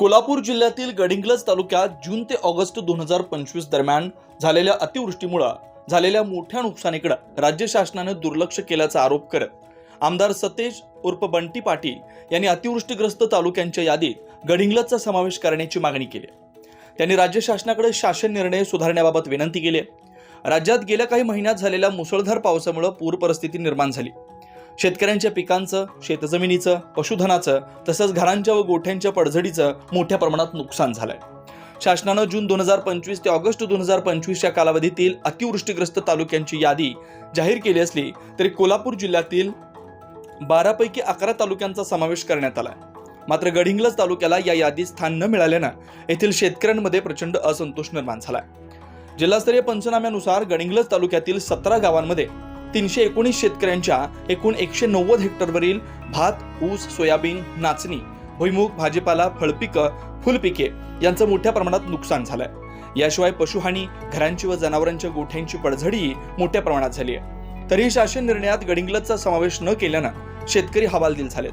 कोल्हापूर जिल्ह्यातील गडिंग्लज तालुक्यात जून ते ऑगस्ट दोन हजार पंचवीस दरम्यान झालेल्या अतिवृष्टीमुळं झालेल्या मोठ्या नुकसानीकडे राज्य शासनानं दुर्लक्ष केल्याचा आरोप करत आमदार सतेज उर्फ बंटी पाटील यांनी अतिवृष्टीग्रस्त तालुक्यांच्या यादीत गडिंग्लजचा समावेश करण्याची मागणी केली. त्यांनी राज्य शासनाकडे शासन निर्णय सुधारण्याबाबत विनंती केली. राज्यात गेल्या काही महिन्यात झालेल्या मुसळधार पावसामुळे पूर परिस्थिती निर्माण झाली. शेतकऱ्यांच्या पिकांचं शेतजमिनीचं पशुधनाचं तसंच घरांच्या व गोठ्यांच्या पडझडीचं मोठ्या प्रमाणात नुकसान झालंय. शासनानं जून दोन हजार पंचवीस ते ऑगस्ट दोन हजार पंचवीसच्या कालावधीतील अतिवृष्टीग्रस्त तालुक्यांची यादी जाहीर केली असली तरी कोल्हापूर जिल्ह्यातील बारापैकी अकरा तालुक्यांचा समावेश करण्यात आला मात्र गडिंग्लज तालुक्याला या यादीत स्थान न मिळाल्यानं येथील शेतकऱ्यांमध्ये प्रचंड असंतोष निर्माण झालाय. जिल्हास्तरीय पंचनाम्यानुसार गडिंग्लज तालुक्यातील सतरा गावांमध्ये तीनशे एकोणीस शेतकऱ्यांच्या एकूण एकशे नव्वद हेक्टरवरील भात ऊस सोयाबीन नाचणी भुईमूग भाजीपाला फळपिकं फुलपिके यांचं मोठ्या प्रमाणात नुकसान झालंय. याशिवाय पशुहानी घरांची व जनावरांच्या गोठ्यांची पडझडीही मोठ्या प्रमाणात झाली आहे. तरीही शासन निर्णयात गडिंग्लजचा समावेश न केल्यानं शेतकरी हवालदिल झालेत.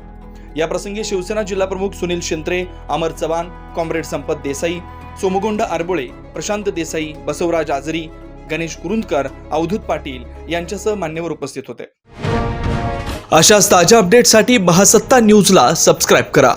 या प्रसंगी शिवसेना जिल्हाप्रमुख सुनील शिंत्रे अमर चव्हाण कॉम्रेड संपत देसाई सोमगोंड आरबोळे प्रशांत देसाई बसवराज आजरी गणेश कुरुंदकर अवधूत पाटील यांच्यासह मान्यवर उपस्थित होते. अशाच ताज्या अपडेटसाठी महासत्ता न्यूजला सबस्क्राईब करा.